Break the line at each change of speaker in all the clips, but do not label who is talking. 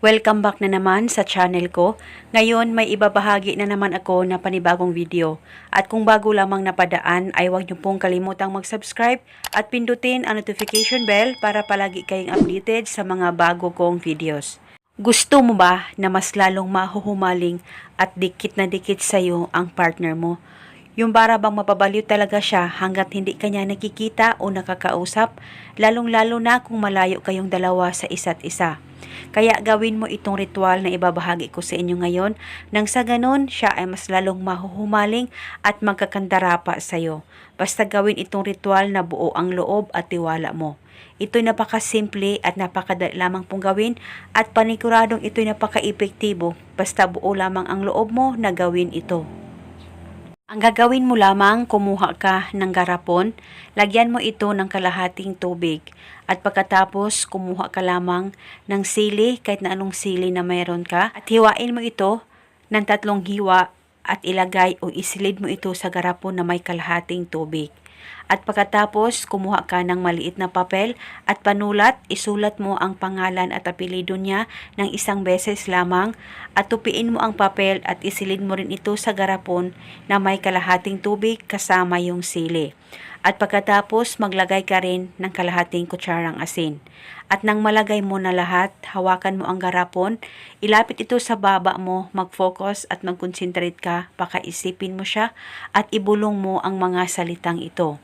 Welcome back na naman sa channel ko. Ngayon may ibabahagi na naman ako na panibagong video. At kung bago lamang napadaan ay huwag niyo pong kalimutang mag-subscribe at pindutin ang notification bell para palagi kayong updated sa mga bago kong videos. Gusto mo ba na mas lalong mahuhumaling at dikit na dikit sa'yo ang partner mo? Yung para bang mapabaliw talaga siya hanggat hindi kanya nakikita o nakakausap, lalong-lalo na kung malayo kayong dalawa sa isa't isa. Kaya gawin mo itong ritual na ibabahagi ko sa inyo ngayon nang sa ganon siya ay mas lalong mahuhumaling at magkakandara pa sa'yo. Basta gawin itong ritual na buo ang loob at tiwala mo. Ito'y napakasimple at napakadali lamang pong gawin at paniguradong ito'y napaka-epektibo basta buo lamang ang loob mo na gawin ito. Ang gagawin mo lamang, kumuha ka ng garapon, lagyan mo ito ng kalahating tubig, at pagkatapos kumuha ka lamang ng sili, kahit na anong sili na mayroon ka, at hiwain mo ito ng tatlong hiwa at ilagay o isilid mo ito sa garapon na may kalahating tubig. At pagkatapos, kumuha ka ng maliit na papel at panulat, isulat mo ang pangalan at apelido niya ng isang beses lamang at tupiin mo ang papel at isilid mo rin ito sa garapon na may kalahating tubig kasama yung sili. At pagkatapos, maglagay ka rin ng kalahating kutsarang asin. At nang malagay mo na lahat, hawakan mo ang garapon, ilapit ito sa baba mo, mag-focus at mag-concentrate ka, pakaisipin mo siya at ibulong mo ang mga salitang ito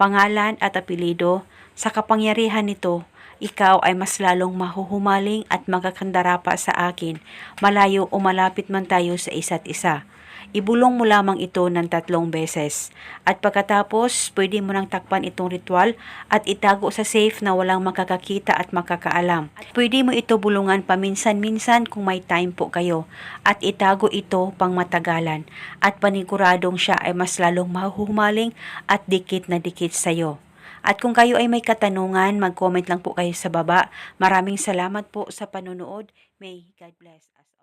pangalan at apelido, sa kapangyarihan nito, ikaw ay mas lalong mahuhumaling at magkakandara pa sa akin, malayo o malapit man tayo sa isa't isa. Ibulong mo lamang ito ng tatlong beses. At pagkatapos, pwede mo nang takpan itong ritual at itago sa safe na walang makakakita at makakaalam. At pwede mo ito bulungan paminsan-minsan kung may time po kayo. At itago ito pang matagalan. At paniguradong siya ay mas lalong mahuhumaling at dikit na dikit sa'yo. At kung kayo ay may katanungan, mag-comment lang po kayo sa baba. Maraming salamat po sa panonood. May God bless us.